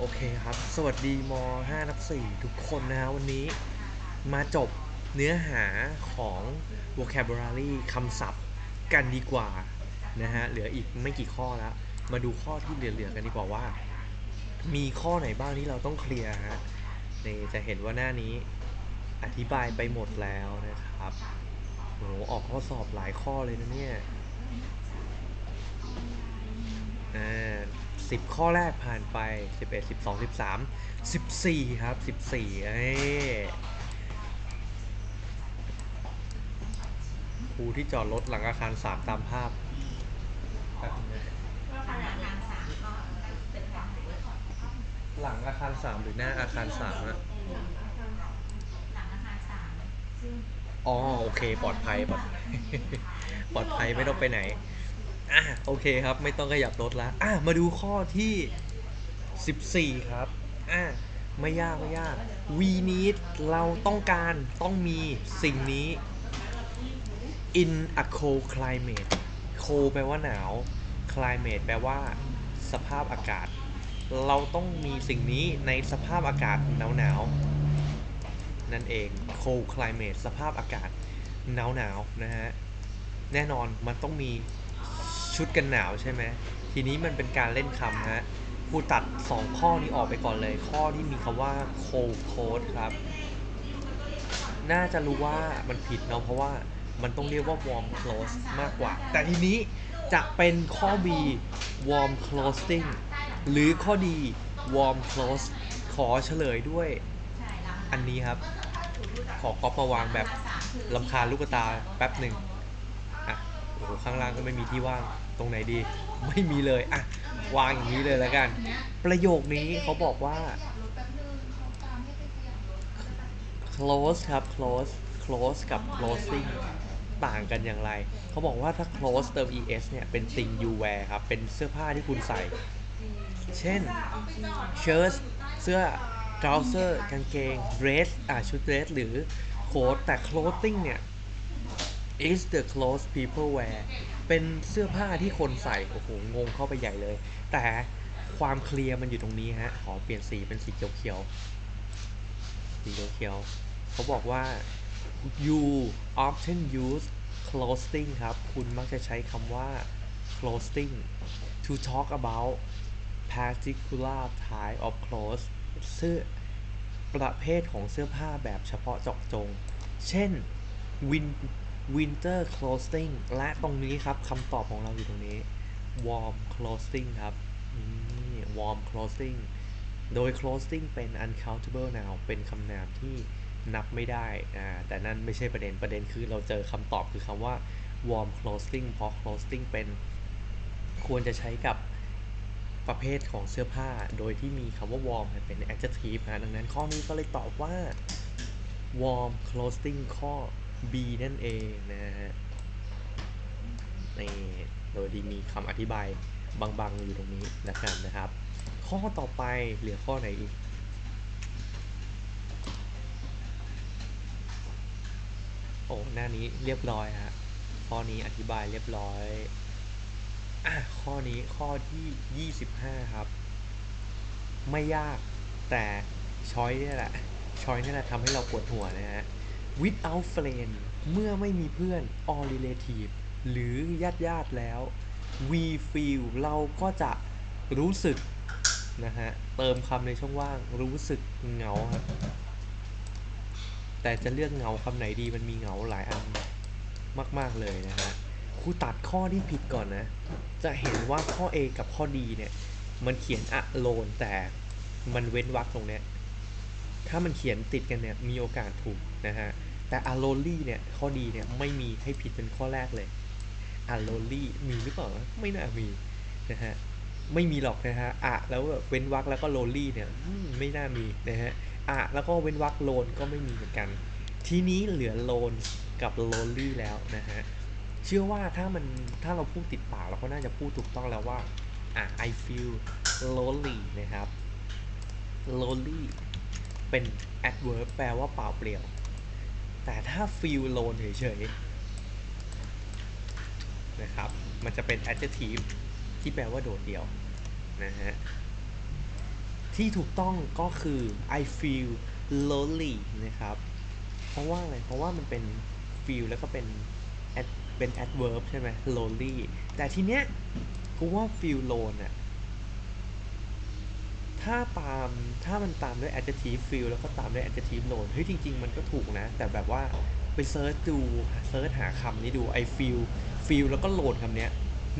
โอเคครับ สวัสดีม5นับ4ทุกคนนะฮะวันนี้มาจบเนื้อหาของ vocabulary คำศัพท์กันดีกว่านะฮะ เหลืออีกไม่กี่ข้อแล้ว มาดูข้อที่เหลือๆกันดีกว่าว่า มีข้อไหนบ้างที่เราต้องเคลียร์ฮะนี่จะเห็นว่าหน้านี้อธิบายไปหมดแล้วนะครับโหออกข้อสอบหลายข้อเลยนะเนี่ยอ่า สิบข้อแรกผ่านไปสิบเอ็ดสิบสองสิบสามสิบสี่ครับสิบสี่เอ้ครูที่จอดรถหลังอาคารสามตามภาพหลังอาคารสามหรือหน้าอาคารสามอะอ๋อ โอเค ปลอดภัย ปลอดปลอดภัยไม่ต้องไปไหน อะโอเคครับ ไม่ต้องขยับรถแล้วอะมาดูข้อที่ 14 ครับอะไม่ยากไม่ยาก we need เราต้องการต้องมีสิ่งนี้ in a cold climate cold แปลว่าหนาว climate แปลว่า สภาพอากาศ เราต้องมีสิ่งนี้ในสภาพอากาศหนาวหนาวนั่นเอง cold climate สภาพอากาศหนาวหนาวนะฮะ แน่นอนมันต้องมี ชุดกันหนาวใช่ไหมทีนี้มันเป็นการเล่นคำฮะครูตัด 2 ข้อนี้ออกไปก่อนเลย ข้อที่มีคำว่า cold coat ครับ น่าจะรู้ว่ามันผิดเนาะเพราะว่ามันต้องเรียกว่า warm close มากกว่า แต่ทีนี้จะเป็นข้อ B warm closing หรือข้อ D warm close ขอเฉลยด้วย อันนี้ครับ ขอก๊อปมาวางแบบลำคาญลูกตาแป๊บหนึ่งอะโอ้โหข้างล่างก็ไม่มีที่ว่าง ตรงไหนดี ไม่มีเลยอะวางอย่างนี้เลยแล้วกัน ประโยคนี้เขาบอกว่า close ครับ close close กับ closing ต่างกันอย่างไร เขาบอกว่าถ้า close เติม es เนี่ย เป็น thing you wear ครับ เป็นเสื้อผ้าที่คุณใส่ เช่น shirt เสื้อ trouser กางเกง dress อะชุด dress หรือโค้ทแต่ clothing เนี่ย is the clothes people wear เป็นเสื้อผ้าที่คนใส่โอ้โหงงเข้าไปใหญ่เลย แต่ความเคลียร์มันอยู่ตรงนี้ฮะขอเปลี่ยนสีเป็นสีเขียวๆสีเขียวๆเขาบอกว่า you often use clothing ครับ คุณมักจะใช้คำว่า clothing to talk about particular type of clothes เสื้อประเภทของเสื้อผ้าแบบเฉพาะเจาะจง เช่น win winter clothing และตรงนี้ครับคำตอบของเราอยู่ตรงนี้ warm clothing ครับนี่ warm clothing โดย clothing เป็น uncountable noun เป็นคำนามที่นับไม่ได้อ่าแต่นั่นไม่ใช่ประเด็นประเด็นคือเราเจอคำตอบคือคำว่า warm clothing เพราะ clothing เป็น ควรจะใช้กับประเภทของเสื้อผ้า โดยที่มีคำว่า warm เนี่ยเป็น adjective นะดังนั้นข้อนี้ก็เลยตอบว่า warm clothing ข้อ B นั่นเองนะฮะนี่โดยดีมีคำอธิบายบางๆอยู่ตรงนี้นะครับนะครับ ข้อต่อไปเหลือข้อไหนอีกโอ้หน้านี้เรียบร้อยฮะข้อนี้อธิบายเรียบร้อยอะข้อนี้ข้อที่ 25 ครับ ไม่ยากแต่ช้อยนี่แหละช้อยนี่แหละทำให้เราปวดหัวนะฮะ without friend เมื่อไม่มีเพื่อน or relative หรือญาติญาติแล้ว we feel เราก็จะรู้สึกนะฮะ เติมคำในช่องว่าง รู้สึกเหงาครับ แต่จะเลือกเหงาคำไหนดีมันมีเหงาหลายอันมาก ๆ เลยนะฮะครูตัดข้อที่ผิดก่อนนะ จะเห็นว่าข้อ A กับข้อ D เนี่ย มันเขียน alone แต่มันเว้นวรรคตรงเนี้ยถ้ามันเขียนติดกันเนี่ย มีโอกาสถูกนะฮะ แต่ alonely เนี่ยข้อดีเนี่ยไม่มีให้ผิดเป็นข้อแรกเลย alonely มีหรือเปล่าไม่น่ามีนะฮะไม่มีหรอกนะฮะอะแล้วเว้นวรรคแล้วก็ lonely เนี่ยไม่น่ามีนะฮะอะแล้วก็เว้นวรรค lone ก็ไม่มีเหมือนกัน ทีนี้เหลือ lone กับ lonely แล้วนะฮะเชื่อว่าถ้ามันถ้าเราพูดติดปากเราก็น่าจะพูดถูกต้องแล้วว่าอะ I feel lonely นะครับ lonely เป็น adverb แปลว่าเปล่าเปลี่ยว แต่ถ้า feel alone เฉยๆนะครับ มันจะเป็น adjective ที่แปลว่าโดดเดี่ยวนะฮะทที่ถูกต้องก็คือ I feel lonely นะครับ เพราะว่าอะไร เพราะว่ามันเป็น feel แล้วก็เป็น ad- เป็น adverb ใช่ไหม lonely แต่ทีเนี้ยกูว่า feel lone อะ ถ้าตามถ้ามันตามด้วย adjective feel แล้วก็ตามด้วย adjective lone เฮ้ยจริง ๆ มันก็ถูกนะ แต่แบบว่าไปเซิร์ชดูเซิร์ชหาคำนี้ดู I feel feel แล้วก็ lone คำนี้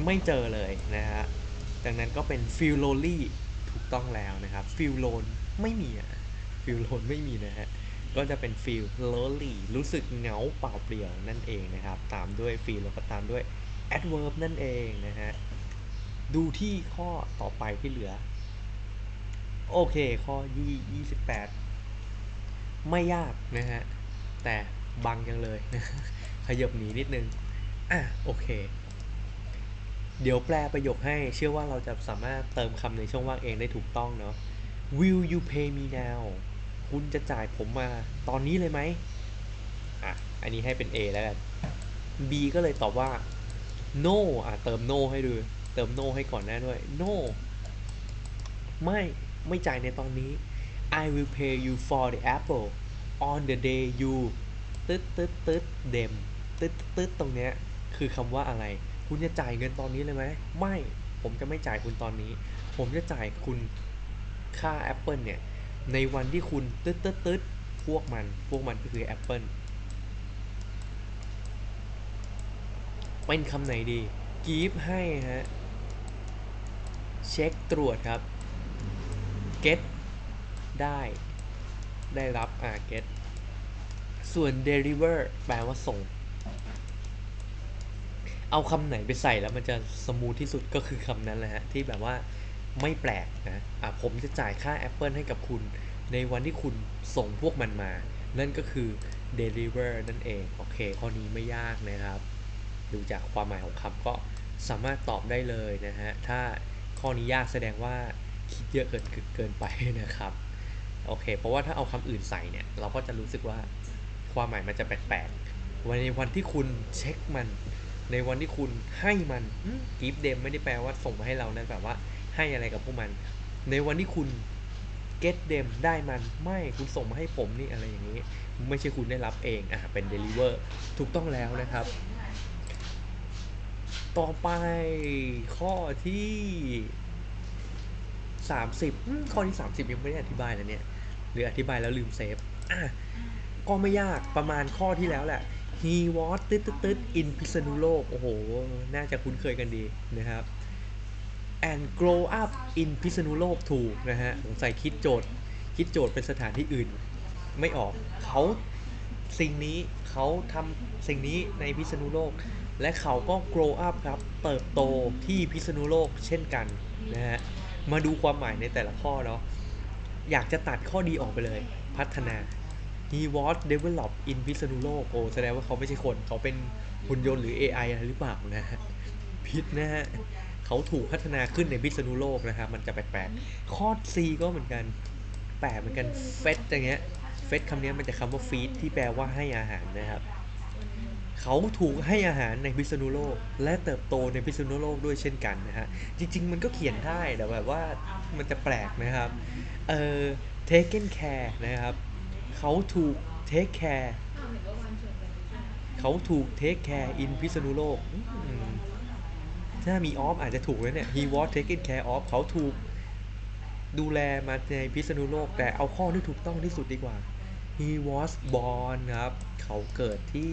ไม่เจอเลยนะฮะ ดังนั้นก็เป็น feel lonely ถูกต้องแล้วนะครับ feel lone ไม่มีอะ feel lone ไม่มีนะฮะ ก็จะเป็น feel lonely รู้สึกเหงาเปล่าเปลี่ยวนั่นเองนะครับ ตามด้วย feel แล้วก็ตามด้วย adverb นั่นเองนะฮะ ดูที่ข้อต่อไปที่เหลือ โอเค ข้อยี่ยี่สิบแปดไม่ยากนะฮะ แต่บังยังเลยนะขยับหนีนิดนึง อะ โอเค เดี๋ยวแปลประโยคให้ เชื่อว่าเราจะสามารถเติมคำในช่องว่างเองได้ถูกต้องเนาะ Will you pay me now คุณจะจ่ายผมมาตอนนี้เลยไหมอะ อันนี้ให้เป็น A แล้วกัน B ก็เลยตอบว่า no อะ เติม no ให้ดู เติม no ให้ก่อนหน้าด้วย no ไม่ไม่จ่ายในตอนนี้ I will pay you for the apple on the day you ตึ๊ดตึ๊ดตึ๊ด them ตึ๊ดตึ๊ดตรงเนี้ยคือคำว่าอะไร คุณจะจ่ายเงินตอนนี้เลยไหมไม่ ผมจะไม่จ่ายคุณตอนนี้ ผมจะจ่ายคุณค่าแอปเปิลเนี่ย ในวันที่คุณตึ๊ดตึ๊ดตึ๊ดพวกมัน พวกมันก็คือแอปเปิลเป็นคำไหนดี give ให้ฮะ เช็คตรวจครับ get ได้ได้รับอ่า get ส่วน deliver แปลว่าส่ง เอาคำไหนไปใส่แล้วมันจะสมูทที่สุดก็คือคำนั้นแหละฮะ ที่แบบว่าไม่แปลกนะอะผมจะจ่ายค่า Apple ให้กับคุณในวันที่คุณส่งพวกมันมา นั่นก็คือ deliver นั่นเอง โอเค ข้อนี้ไม่ยากนะครับ ดูจากความหมายของคำก็สามารถตอบได้เลยนะฮะ ถ้าข้อนี้ยากแสดงว่า คิดเยอะเกินเกินไปนะครับโอเค เพราะว่าถ้าเอาคำอื่นใส่เนี่ย เราก็จะรู้สึกว่าความหมายมันจะแปลกๆวันในวันที่คุณเช็คมัน ในวันที่คุณให้มันกิฟเดมไม่ได้แปลว่าส่งมาให้เรานะแบบว่าให้อะไรกับพวกมัน ในวันที่คุณ get them ได้มันไม่คุณส่งมาให้ผมนี่อะไรอย่างนี้ ไม่ใช่คุณได้รับเองอะเป็น deliver ถูกต้องแล้วนะครับ ต่อไปข้อที่ 30อืมข้อที่30ยังไม่ได้อธิบายเลยเนี่ย หรืออธิบายแล้วลืมเซฟอะก็ไม่ยากประมาณข้อที่แล้วแหละ he was ตึ๊ดตึ๊ดตึ๊ด in พิษณุโลก โอ้โห น่าจะคุ้นเคยกันดีนะครับ and grow up in พิษณุโลกถูกนะฮะสงสัยคิดโจทย์ คิดโจทย์เป็นสถานที่อื่น ไม่ออกเขาสิ่งนี้เขาทำสิ่งนี้ในพิษณุโลก และเขาก็ grow up ครับ เติบโตที่พิษณุโลกเช่นกันนะฮะ มาดูความหมายในแต่ละข้อเนาะอยากจะตัดข้อดีออกไปเลย พัฒนา he was developed in พิษณุโลกโอ้แสดงว่าเขาไม่ใช่คนเขาเป็นหุ่นยนต์หรือ AI อะไรหรือเปล่านะฮะพิษนะฮะเขาถูกพัฒนาขึ้นในพิษณุโลกนะครับมันจะแปลกๆข้อ C ก็เหมือนกันแปลกเหมือนกัน fed อย่างเงี้ย fed คำนี้มันจะคำว่า feed ที่แปลว่าให้อาหารนะครับ เขาถูกให้อาหารในพิษณุโลก และเติบโตในพิษณุโลกด้วยเช่นกันนะฮะ จริง ๆ มันก็เขียนได้แต่แบบว่ามันจะแปลกนะครับ เอ่อ taken care นะครับ เขาถูก take care เขาถูก take care in พิษณุโลก ถ้ามี of อาจจะถูกแล้วเนี่ย he was taken care of เขาถูกดูแลมาในพิษณุโลก แต่เอาข้อที่ถูกต้องที่สุดดีกว่า he was born ครับ เขาเกิดที่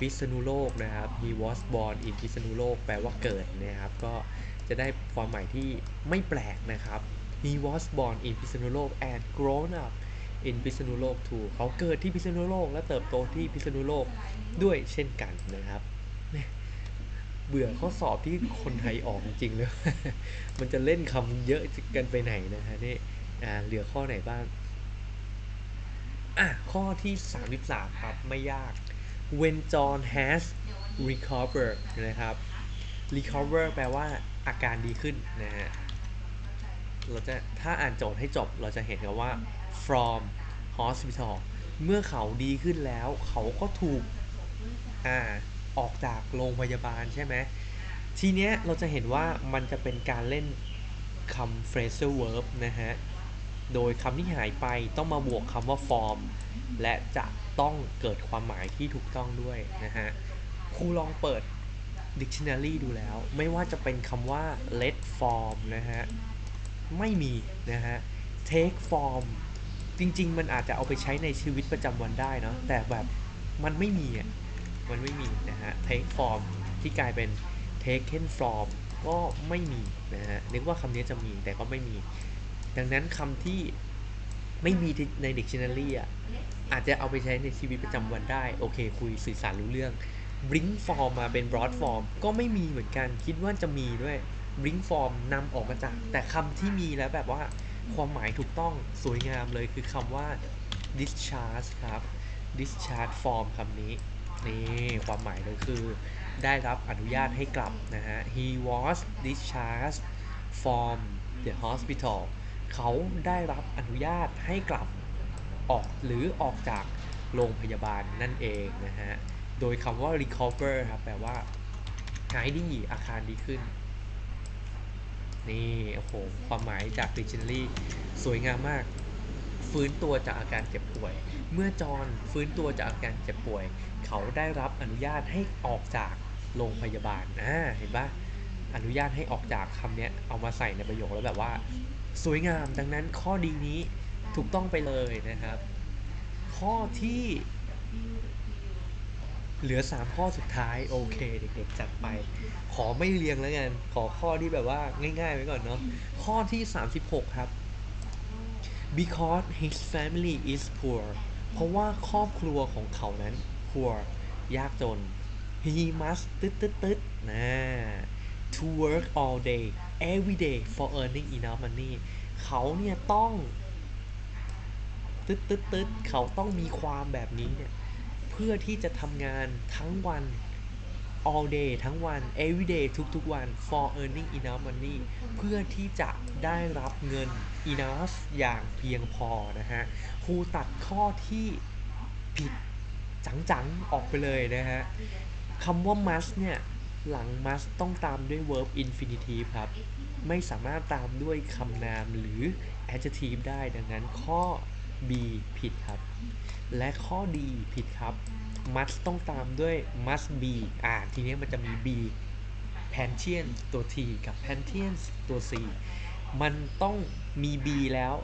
พิษณุโลกนะครับ he was born in พิษณุโลก แปลว่าเกิดนะครับ ก็จะได้ความหมายที่ไม่แปลกนะครับ he was born in พิษณุโลก and grown up in พิษณุโลก too เขาเกิดที่พิษณุโลก และเติบโตที่พิษณุโลกด้วยเช่นกันนะครับ เบื่อข้อสอบที่คนไทยออกจริงๆเลย มันจะเล่นคำเยอะกันไปไหนนะฮะนี่อ่าเหลือข้อไหนบ้างอะข้อที่ 33 ครับ ไม่ยาก when John has recovered นะครับ recover แปลว่าอาการดีขึ้นนะฮะ เราจะถ้าอ่านโจทย์ให้จบเราจะเห็นกันว่า from hospital เมื่อเขาดีขึ้นแล้ว เขาก็ถูกอ่าออกจากโรงพยาบาลใช่ไหม ทีเนี้ยเราจะเห็นว่ามันจะเป็นการเล่นคำ phrasal verb นะฮะ โดยคำที่หายไปต้องมาบวกคำว่า form และจะต้องเกิดความหมายที่ถูกต้องด้วยนะฮะครูลองเปิด dictionary ดูแล้ว ไม่ว่าจะเป็นคำว่า let form นะฮะ ไม่มีนะฮะ take form จริง ๆ มันอาจจะเอาไปใช้ในชีวิตประจำวันได้เนาะแต่แบบมันไม่มีอะ มันไม่มีนะฮะ take form ที่กลายเป็น taken form ก็ไม่มีนะฮะ นึกว่าคำนี้จะมีแต่ก็ไม่มี ดังนั้นคำที่ไม่มีใน dictionary อะอาจจะเอาไปใช้ในชีวิตประจำวันได้ โอเค คุยสื่อสารรู้เรื่อง bring form มาเป็น broad form ก็ไม่มีเหมือนกัน คิดว่าจะมีด้วย bring form นำออกมาจาก แต่คำที่มีแล้วแบบว่า ความหมายถูกต้องสวยงามเลยคือคำว่า discharge ครับ discharge form คำนี้ นี่ความหมายเลยคือ ได้รับอนุญาตให้กลับนะฮะ he was discharged from the hospital เขาได้รับอนุญาตให้กลับออกหรือออกจากโรงพยาบาลนั่นเองนะฮะ โดยคำว่า recover ครับแปลว่าหายดีอาการดีขึ้น นี่โอ้โหความหมายจาก dictionary สวยงามมาก ฟื้นตัวจากอาการเจ็บป่วย เมื่อจอห์นฟื้นตัวจากอาการเจ็บป่วย เขาได้รับอนุญาตให้ออกจากโรงพยาบาลอ่าเห็นปะอนุญาตให้ออกจากคำเนี้ยเอามาใส่ในประโยคแล้วแบบว่า สวยงามดังนั้นข้อดีนี้ถูกต้องไปเลยนะครับ ข้อที่ เหลือ 3 ข้อสุดท้ายโอเคเด็กๆจัดไป ขอไม่เรียงแล้วกันขอข้อที่แบบว่าง่ายๆไว้ก่อนเนาะข้อที่ 36 ครับ because his family is poor เพราะว่าครอบครัวของเขานั้น poor ยากจน he must ตึ๊ดตึ๊ดตึ๊ดนะ to work all day every day for earning enough money เขาเนี่ยต้องตึ๊ดตึ๊ดตึ๊ดเขาต้องมีความแบบนี้เนี่ย เพื่อที่จะทำงานทั้งวัน all day ทั้งวัน every day ทุกๆวัน for earning enough money เพื่อที่จะได้รับเงิน enough อย่างเพียงพอนะฮะครูตัดข้อที่ผิดจังๆ ออกไปเลยนะฮะคำว่า must เนี่ย หลัง must ต้องตามด้วย verb infinitive ครับ ไม่สามารถตามด้วยคำนามหรือ adjective ได้ดังนั้นข้อ B ผิดครับ และข้อ D ผิดครับ must ต้องตามด้วย must be อ่า ทีนี้มันจะมี b pantian ตัว t กับ pantian ตัว c มันต้องมี b แล้ว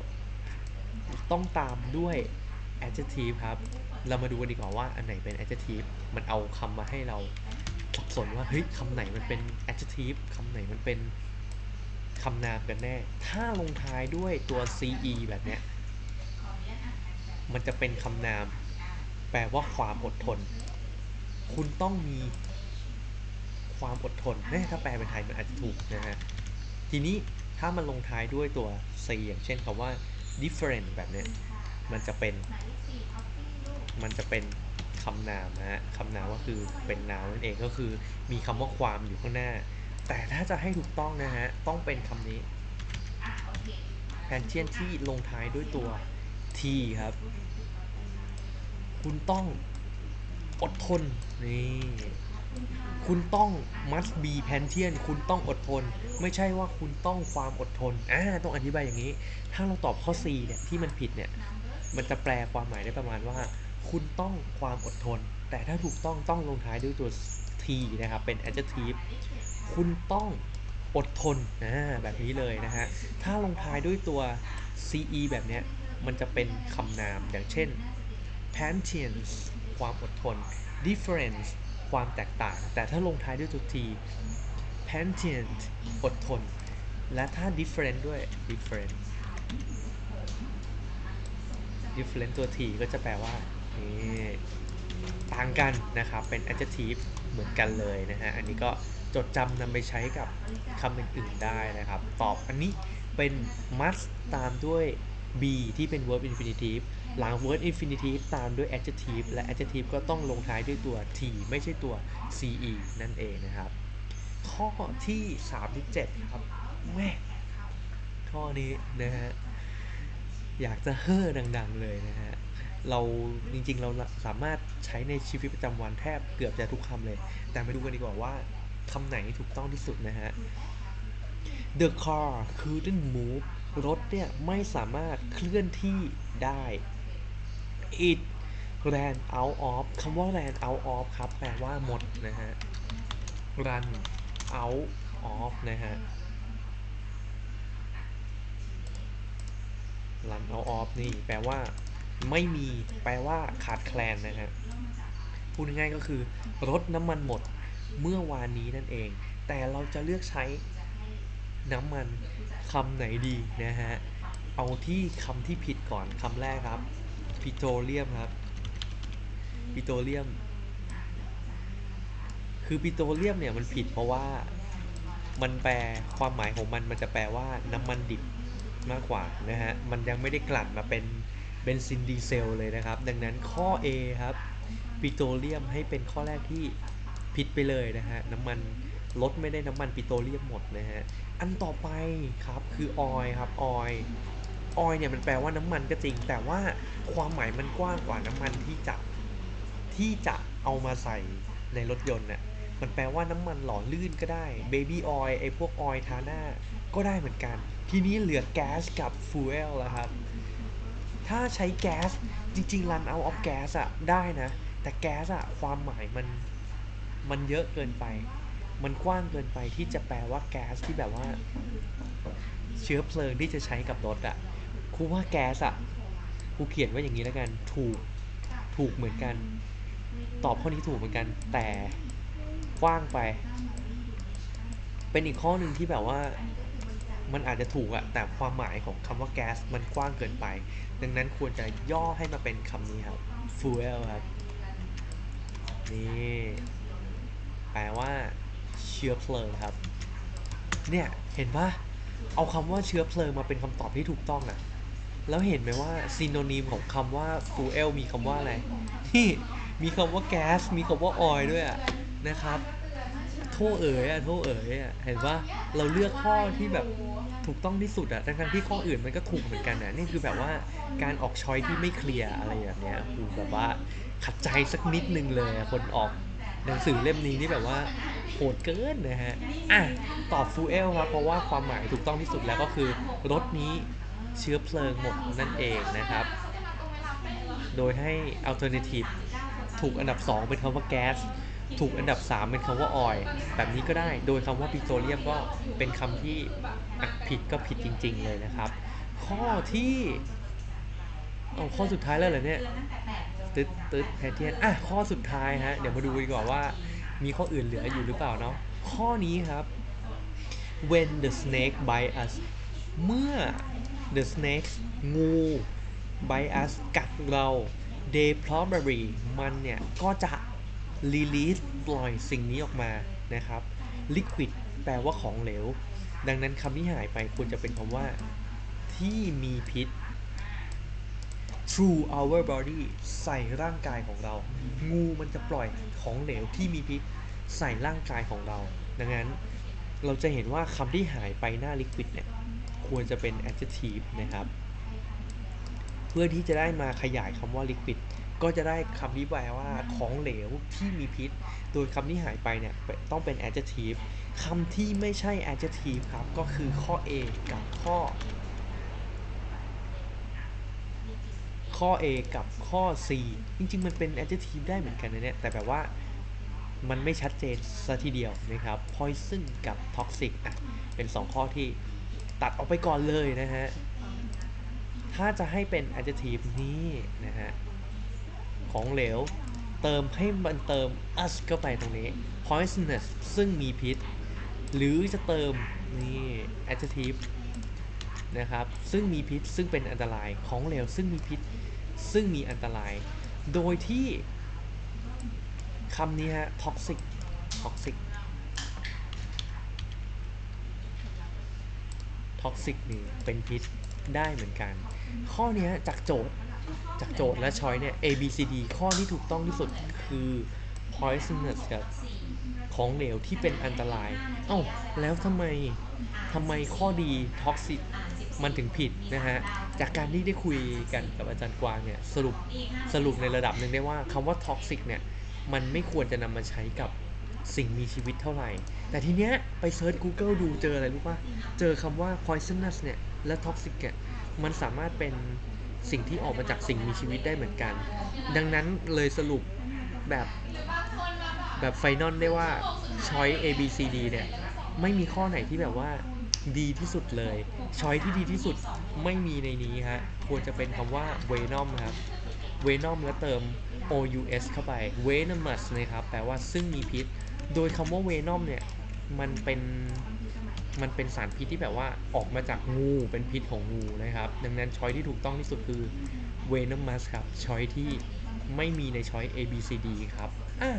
ต้องตามด้วย adjective ครับ เรามาดูกันดีกว่าว่าอันไหนเป็น adjective มันเอาคำมาให้เรา สับสนว่าเฮ้ยคำไหนมันเป็น adjective คำไหนมันเป็นคำนามกันแน่ ถ้าลงท้ายด้วยตัว ce แบบเนี้ย มันจะเป็นคำนาม แปลว่าความอดทน คุณต้องมีความอดทนแน่ถ้าแปลเป็นไทยมันอาจจะถูกนะฮะ ทีนี้ถ้ามันลงท้ายด้วยตัว c อย่างเช่นคำว่า different แบบเนี้ย มันจะเป็น มันจะเป็น คำนามนะฮะคำนามก็คือเป็นนามนั่นเองก็คือมีคำว่าความอยู่ข้างหน้า แต่ถ้าจะให้ถูกต้องนะฮะต้องเป็นคำนี้แทนเชียนที่ลงท้ายด้วยตัว t ครับ คุณต้องอดทนนี่คุณต้อง must be pantian คุณต้องอดทน ไม่ใช่ว่าคุณต้องความอดทนอ่าต้องอธิบายอย่างนี้ ถ้าเราตอบข้อ C เนี่ยที่มันผิดเนี่ย มันจะแปลความหมายได้ประมาณว่า คุณต้องความอดทน แต่ถ้าถูกต้องต้องลงท้ายด้วยตัว t นะครับ เป็น adjective คุณต้องอดทนนะแบบนี้เลยนะฮะ ถ้าลงท้ายด้วยตัว ce แบบเนี้ย มันจะเป็นคำนามอย่างเช่น patience ความอดทน difference ความแตกต่าง แต่ถ้าลงท้ายด้วยตัว t patient อดทน และถ้า different ด้วย different different ตัว t ก็จะแปลว่า นี่ต่างกันนะครับเป็น adjective เหมือนกันเลยนะฮะ อันนี้ก็จดจำนำไปใช้กับคำอื่นๆได้นะครับ ตอบอันนี้เป็น must ตามด้วย be ที่เป็น verb infinitive หลัง verb infinitive ตามด้วย adjective และ adjective ก็ต้องลงท้ายด้วยตัว t ไม่ใช่ตัว ce นั่นเองนะครับ ข้อที่ 37 ครับแม่ข้อนี้นะฮะ อยากจะเฮ่อดัง ๆ เลยนะฮะ เราจริงๆ เราสามารถใช้ในชีวิตประจำวันแทบเกือบจะทุกคำเลย แต่มาดูกันดีกว่าว่าคำไหนถูกต้องที่สุดนะฮะ The car couldn't move รถเนี่ยไม่สามารถเคลื่อนที่ได้ it ran out of คำว่า ran out of ครับ แปลว่าหมดนะฮะ run out of นะฮะ run out of นี่แปลว่า ไม่มีแปลว่าขาดแคลนนะฮะพูดง่ายๆก็คือรถน้ำมันหมดเมื่อวานนี้นั่นเอง แต่เราจะเลือกใช้น้ำมันคำไหนดีนะฮะ เอาที่คำที่ผิดก่อนคำแรกครับปิโตรเลียมครับปิโตรเลียม คือปิโตรเลียมเนี่ยมันผิดเพราะว่ามันแปลความหมายของมันมันจะแปลว่าน้ำมันดิบมากกว่านะฮะ มันยังไม่ได้กลั่นมาเป็น เบนซินดีเซลเลยนะครับ ดังนั้นข้อ A ครับปิโตรเลียมให้เป็นข้อแรกที่ผิดไปเลยนะฮะน้ำมันรถไม่ได้น้ำมันปิโตรเลียมหมดนะฮะอันต่อไปครับคือออยครับออยออยเนี่ยมันแปลว่าน้ำมันก็จริง แต่ว่าความหมายมันกว้างกว่าน้ำมันที่จะที่จะเอามาใส่ในรถยนต์น่ะมันแปลว่าน้ำมันหล่อลื่นก็ได้เบบี้ออยไอพวกออยทาหน้าก็ได้เหมือนกัน ทีนี้เหลือแก๊สกับฟูเอลแล้วครับ ถ้าใช้แก๊สจริงๆ run out of gas อะได้นะ แต่แก๊สอะความหมายมันมันเยอะเกินไป มันกว้างเกินไปที่จะแปลว่าแก๊สที่แบบว่า เชื้อเพลิงที่จะใช้กับรถอะครูว่าแก๊สอะครูเขียนไว้อย่างนี้แล้วกัน ถูก ถูกเหมือนกัน ตอบข้อนี้ถูกเหมือนกัน แต่กว้างไป เป็นอีกข้อหนึ่งที่แบบว่า มันอาจจะถูกอะแต่ความหมายของคำว่าแก๊สมันกว้างเกินไป ดังนั้นควรจะย่อให้มาเป็นคำนี้ครับ fuel ครับ นี่ แปลว่า เชื้อเพลิงครับ เนี่ย เห็นปะเอาคำว่าเชื้อเพลิงมาเป็นคำตอบที่ถูกต้องอะแล้วเห็นไหมว่าซีโนนิมของคำว่า fuel มีคำว่าอะไร นี่ มีคำว่าแก๊ส มีคำว่าออยด้วยอะนะครับโทษเอ๋ยอะโทษเอ๋ยอะเห็นปะเราเลือกข้อที่แบบ ถูกต้องที่สุดอะทั้งๆที่ข้ออื่นมันก็ถูกเหมือนกันอะนี่คือแบบว่าการออกช้อยที่ไม่เคลียร์อะไรแบบเนี้ยคือแบบว่าขัดใจสักนิดนึงเลยอะคนออกหนังสือเล่มนี้นี่แบบว่าโหดเกินนะฮะอะตอบฟูเอลครับเพราะว่าความหมายถูกต้องที่สุดแล้วก็คือรถนี้เชื้อเพลิงหมดนั่นเองนะครับ โดยให้ alternative ถูกอันดับ 2 เป็นคำว่าแก๊ส ถูกอันดับ 3 เป็นคำว่าออยแบบนี้ก็ได้ โดยคำว่าปิโตรเลียมก็เป็นคำที่อะผิดก็ผิดจริง ๆ เลยนะครับ ข้อที่เอาข้อสุดท้ายแล้วเหรอเนี่ยตึ๊ดตึ๊ดแพทเทียนอะข้อสุดท้ายฮะ เดี๋ยวมาดูดีกว่าว่า มีข้ออื่นเหลืออยู่หรือเปล่าเนาะข้อนี้ครับ when the snake bite us เมื่อ the snake งู bite us กัดเรา they probably มันเนี่ย ก็จะ release ปล่อยสิ่งนี้ออกมานะครับ liquid แปลว่าของเหลว ดังนั้นคำที่หายไปควรจะเป็นคำว่า ที่มีพิษ through our body ใส่ร่างกายของเรา งูมันจะปล่อยของเหลวที่มีพิษใส่ร่างกายของเรา ดังนั้นเราจะเห็นว่าคำที่หายไปหน้า liquid เนี่ยควรจะเป็น adjective นะครับ เพื่อที่จะได้มาขยายคำว่า liquid ก็จะได้คำที่แปลว่าของเหลวที่มีพิษ โดยคำที่หายไปเนี่ยต้องเป็น adjective คำที่ไม่ใช่ adjective ครับ ก็คือข้อ A กับข้อ ข้อ A กับข้อ C จริงๆ มันเป็น adjective ได้เหมือนกันนะเนี่ย แต่แบบว่ามันไม่ชัดเจนซะทีเดียวนะครับ poison กับ toxic อะ เป็น 2 ข้อที่ตัดออกไปก่อนเลยนะฮะ ถ้าจะให้เป็น adjective นี้นะฮะ ของเหลว เติมให้มันเติม us เข้าไปตรงนี้ poisonous ซึ่งมีพิษ หรือจะเติม นี่ adjective นะครับ ซึ่งมีพิษซึ่งเป็นอันตรายของเหลว ซึ่งมีพิษ ซึ่งมีอันตราย โดยที่คำนี้ฮะ toxic toxic toxic นี่เป็นพิษได้เหมือนกัน ข้อนี้จากโจทย์ จากโจทย์และช้อยเนี่ย A B C D ข้อที่ถูกต้องที่สุดคือ poisonous ครับของเหลวที่เป็นอันตราย เอ้า แล้วทำไมทำไมข้อดี toxic มันถึงผิดนะฮะ จากการที่ได้คุยกันกับอาจารย์กวางเนี่ย สรุปสรุปในระดับหนึ่งได้ว่าคำว่า toxic เนี่ย มันไม่ควรจะนำมาใช้กับสิ่งมีชีวิตเท่าไหร่ แต่ทีเนี้ยไปเซิร์ช Google ดูเจออะไรรู้ป่ะ เจอคำว่า poisonous เนี่ย และท็อกซิกเนี่ย มันสามารถเป็น สิ่งที่ออกมาจากสิ่งมีชีวิตได้เหมือนกัน ดังนั้นเลยสรุปแบบแบบไฟนอลได้ว่าช้อย A B C D เนี่ย ไม่มีข้อไหนที่แบบว่าดีที่สุดเลยช้อยที่ดีที่สุดไม่มีในนี้ฮะควรจะเป็นคำว่า Venom ครับ Venom แล้วเติม OUS เข้าไป Venomous นะครับ แปลว่าซึ่งมีพิษ โดยคำว่า Venom เนี่ย มันเป็น มันเป็นสารพิษที่แบบว่าออกมาจากงูเป็นพิษของงูนะครับ ดังนั้นช้อยที่ถูกต้องที่สุดคือ Venomous ครับช้อยที่ไม่มีในช้อย A B C D ครับอะ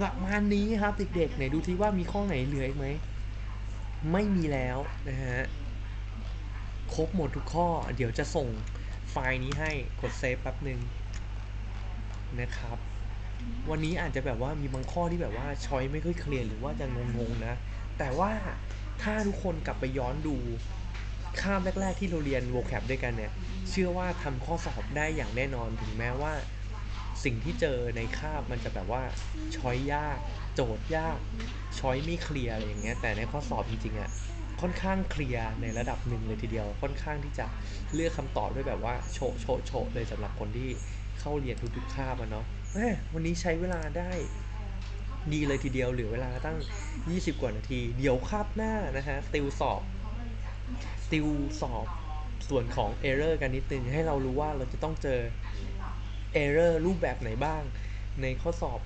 ประมาณนี้ครับเด็กๆไหนดูที่ว่ามีข้อไหนเหลืออีกไหมไม่มีแล้วนะฮะครบหมดทุกข้อ เดี๋ยวจะส่งไฟล์นี้ให้กดเซฟแป๊บหนึ่งนะครับ วันนี้อาจจะแบบว่ามีบางข้อที่แบบว่าช้อยไม่ค่อยเคลียร์หรือว่าจะงงๆนะ แต่ว่า ถ้าทุกคนกลับไปย้อนดูข้ามแรก ๆ ที่เราเรียน vocab ด้วยกันเนี่ย เชื่อว่าทำข้อสอบได้อย่างแน่นอนถึงแม้ว่า สิ่งที่เจอในคาบมันจะแบบว่าช้อยยาก โจทย์ยาก ช้อยไม่เคลียร์อะไรอย่างเงี้ยแต่ในข้อสอบจริงๆอะค่อนข้างเคลียร์ในระดับหนึ่งเลยทีเดียว ค่อนข้างที่จะเลือกคำตอบด้วยแบบว่าโชโชโชเลยสำหรับคนที่เข้าเรียนทุกๆคาบอะเนาะวันนี้ใช้เวลาได้ ดีเลยทีเดียวเหลือเวลาตั้ง 20 กว่านาที เดี๋ยวคาบหน้านะฮะติวสอบติวสอบส่วนของ error กันนิดนึงให้เรารู้ว่าเราจะต้องเจอ error รูปแบบไหนบ้าง ในข้อสอบ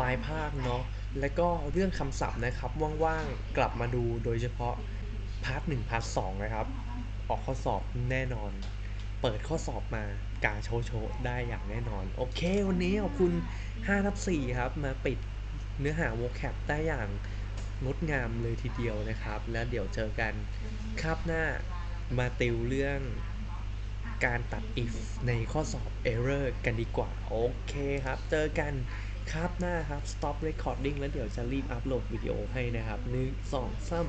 ลายภาคเนาะและก็เรื่องคำศัพท์นะครับ ว่างๆ กลับมาดูโดยเฉพาะพาร์ทหนึ่งพาร์ทสองนะครับ ออกข้อสอบแน่นอน เปิดข้อสอบมากาโชโชได้อย่างแน่นอน โอเค วันนี้ขอบคุณ5ทับ4ครับ มาปิดเนื้อหา vocab ได้อย่างงดงามเลยทีเดียวนะครับ แล้วเดี๋ยวเจอกันคาบหน้ามาติวเรื่องการตัด if ในข้อสอบ error กันดีกว่า โอเคครับ เจอกันครับหน้าครับ stop recording แล้วเดี๋ยวจะรีบอัปโหลดวิดีโอให้นะครับหนึ่งสองสาม